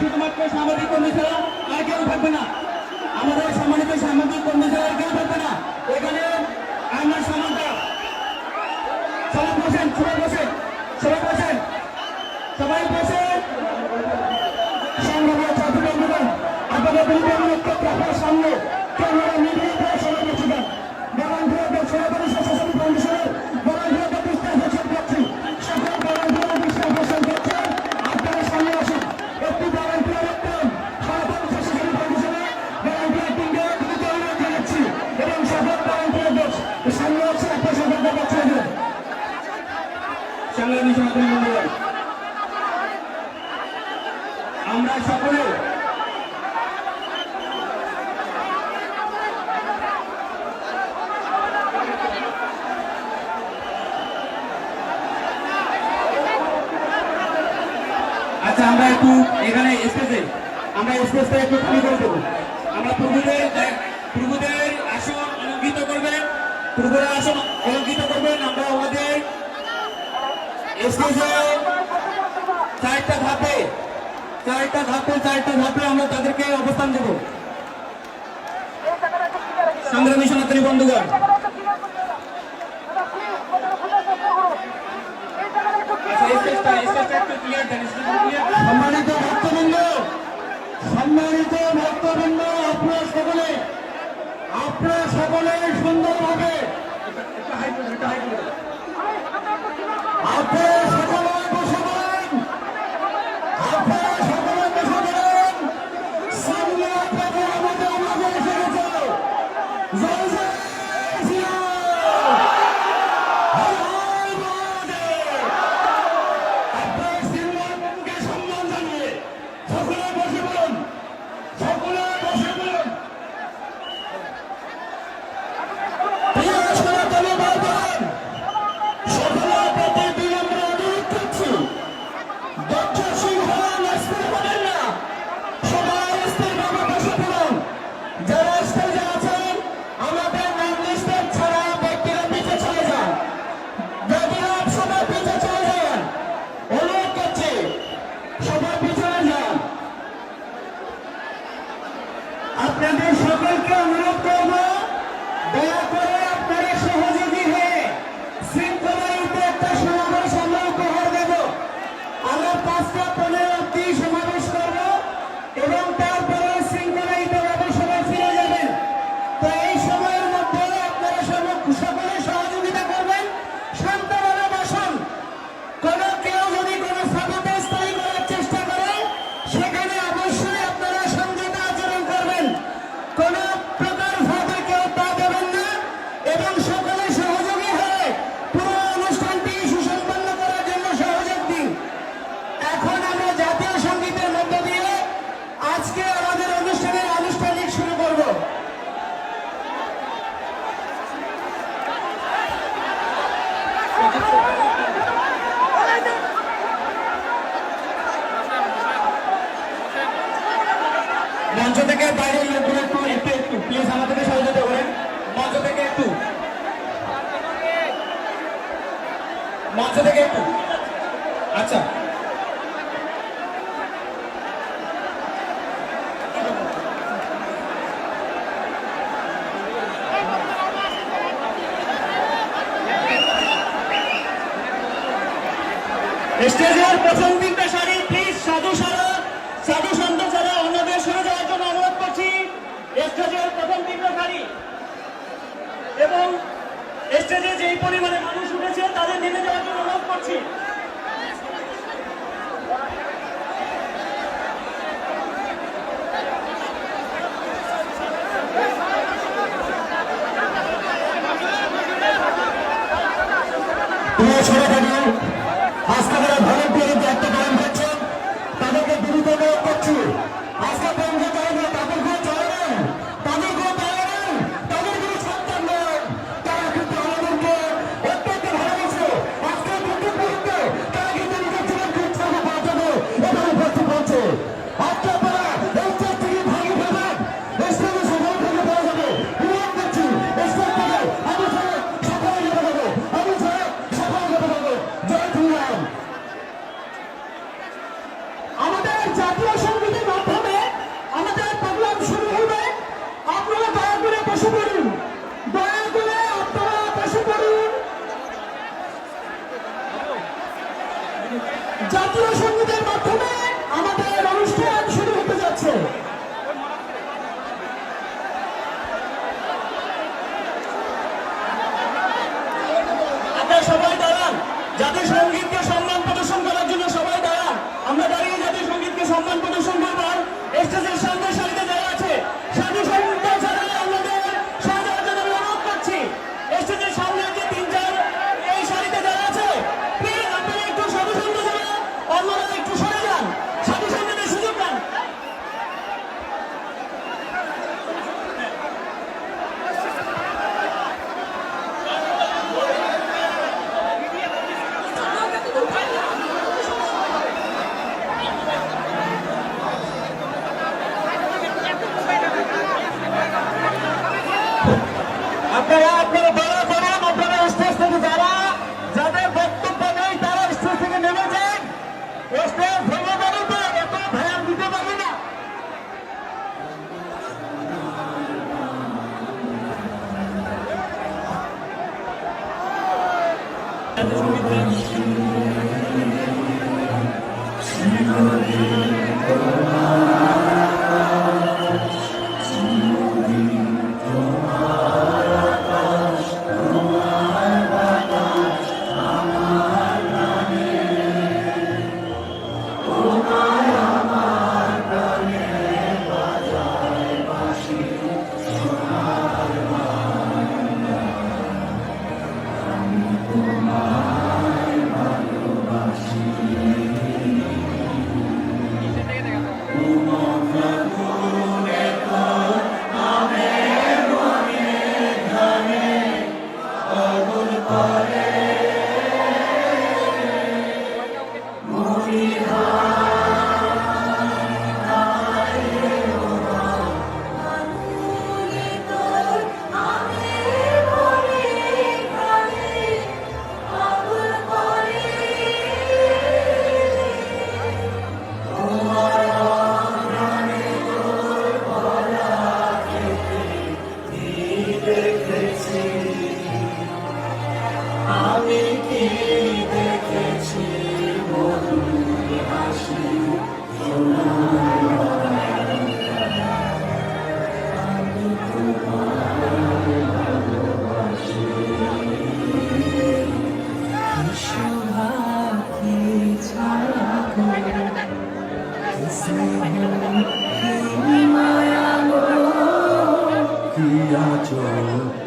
শুধুমাত্র সামাজিক কর্মী ছাড়া আর কেউ থাকবে না। আমাদের সম্মানিত সামাজিক কর্মী ছাড়া আর কেউ থাকবে না। এখানে আমরা সমানতা। সবাই বসেন সবাই বসেন সবাই বসেন সবাই বসেন। আপনাদের সামনে। ক্যামেরা মিডিয়া দিয়ে সবাই বসে একটু এখানে স্টেজে আমরা স্টেজটা একটু খালি করে দেবো। আমরা প্রভুদের প্রভুদের আসন অলঙ্কিত করবেন প্রভুদের আসন অলঙ্কিত করবেন আমরা আমাদের চারটা ধাপে চারটা ধাপে চারটা ধাপে আমরা তাদেরকে অবস্থান দেব। সংগ্রামী সনাতনী বন্ধুগণ। আচ্ছা, ক্লিয়ার দেন। সম্মানিত ভক্তবৃন্দ সম্মানিত ভক্তবৃন্দ আপনার সকলে আপনার সকলে সুন্দরভাবে মঞ্চ থেকে বাইরে লোকগুলো একটু একটু একটু প্লিজ আমাদেরকে সহযোগিতা করেন মঞ্চ থেকে একটু। মঞ্চ থেকে একটু। আচ্ছা। স্টেজের প্রথম তিনটা সারি প্লিজ সাধু সাধু সন্ত ছাড়া অন্যদের সরে যাওয়ার জন্য অনুরোধ করছি স্টেজের প্রথম তিনটা এবং স্টেজে যেই পরিমাণে মানুষ উঠেছে, তাদের নেমে যাওয়ার জন্য অনুরোধ করছি। আজকে ভলেন্টিয়ারের জাতিসংগীত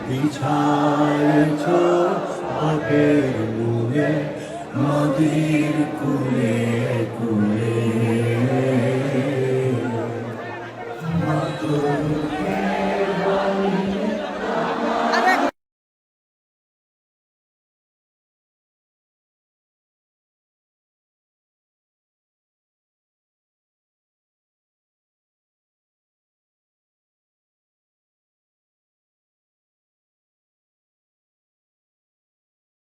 বিছায়েছ আগের মুহে নদীর কুলে কুলে